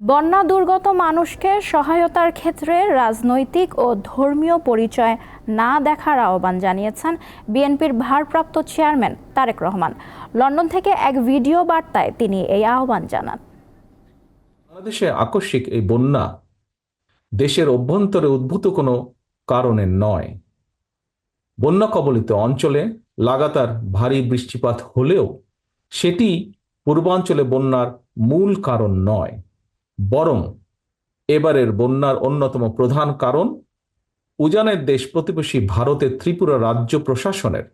বন্যা দুর্গত মানুষকে সহায়তার ক্ষেত্রে রাজনৈতিক ও ধর্মীয় পরিচয় না দেখার আহ্বান জানিয়েছেন বিএনপির ভারপ্রাপ্ত চেয়ারম্যান তারেক রহমান। লন্ডন থেকে এক ভিডিও বার্তায় তিনি এই আহ্বান জানান। বাংলাদেশে আকস্মিক এই বন্যা দেশের অভ্যন্তরে উদ্ভূত কোনো কারণে নয়। বন্যা কবলিত অঞ্চলে লাগাতার ভারী বৃষ্টিপাত হলেও সেটি পূর্বাঞ্চলে বন্যার মূল কারণ নয়। বরং এবারের বন্যার অন্যতম প্রধান কারণ উজানের দেশ প্রতিবেশী ভারতের ত্রিপুরা রাজ্য প্রশাসনের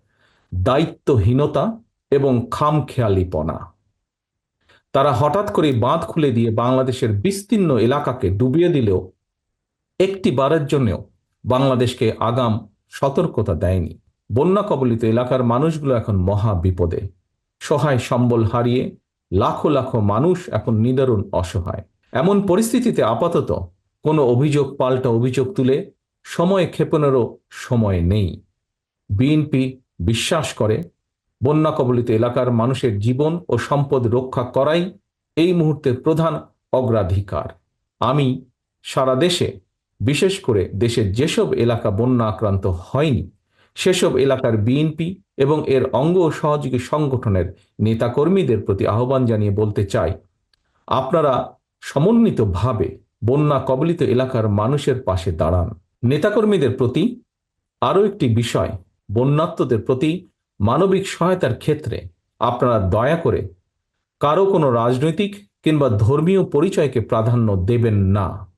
দায়িত্বহীনতা এবং খামখেয়ালিপনা। তারা হঠাৎ করে বাঁধ খুলে দিয়ে বাংলাদেশের বিস্তীর্ণ এলাকাকে ডুবিয়ে দিলেও একটি বারের জন্যও বাংলাদেশকে আগাম সতর্কতা দেয়নি। বন্যা কবলিত এলাকার মানুষগুলো এখন মহা বিপদে। সহায় সম্বল হারিয়ে লাখো লাখো মানুষ এখন নিদারুণ অসহায়। এমন পরিস্থিতিতে আপাতত কোনো অভিযোগ পাল্টা অভিযোগ তুলে সময় ক্ষেপণেরও সময় নেই। বিএনপি বিশ্বাস করে, বন্যা কবলিত এলাকার মানুষের জীবন ও সম্পদ রক্ষা করাই এই মুহূর্তের প্রধান অগ্রাধিকার। আমি সারা দেশে, বিশেষ করে দেশের যেসব এলাকা বন্যা আক্রান্ত হয়নি, সেসব এলাকার বিএনপি এবং এর অঙ্গ ও সহযোগী সংগঠনের নেতাকর্মীদের প্রতি আহ্বান জানিয়ে বলতে চাই, আপনারা সমন্বিতভাবে বন্যা কবলিত এলাকার মানুষের পাশে দাঁড়ান। নেতাকর্মীদের প্রতি আরও একটি বিষয়, বন্যাত্মদের প্রতি মানবিক সহায়তার ক্ষেত্রে আপনারা দয়া করে কারও কোনো রাজনৈতিক কিংবা ধর্মীয় পরিচয়কে প্রাধান্য দেবেন না।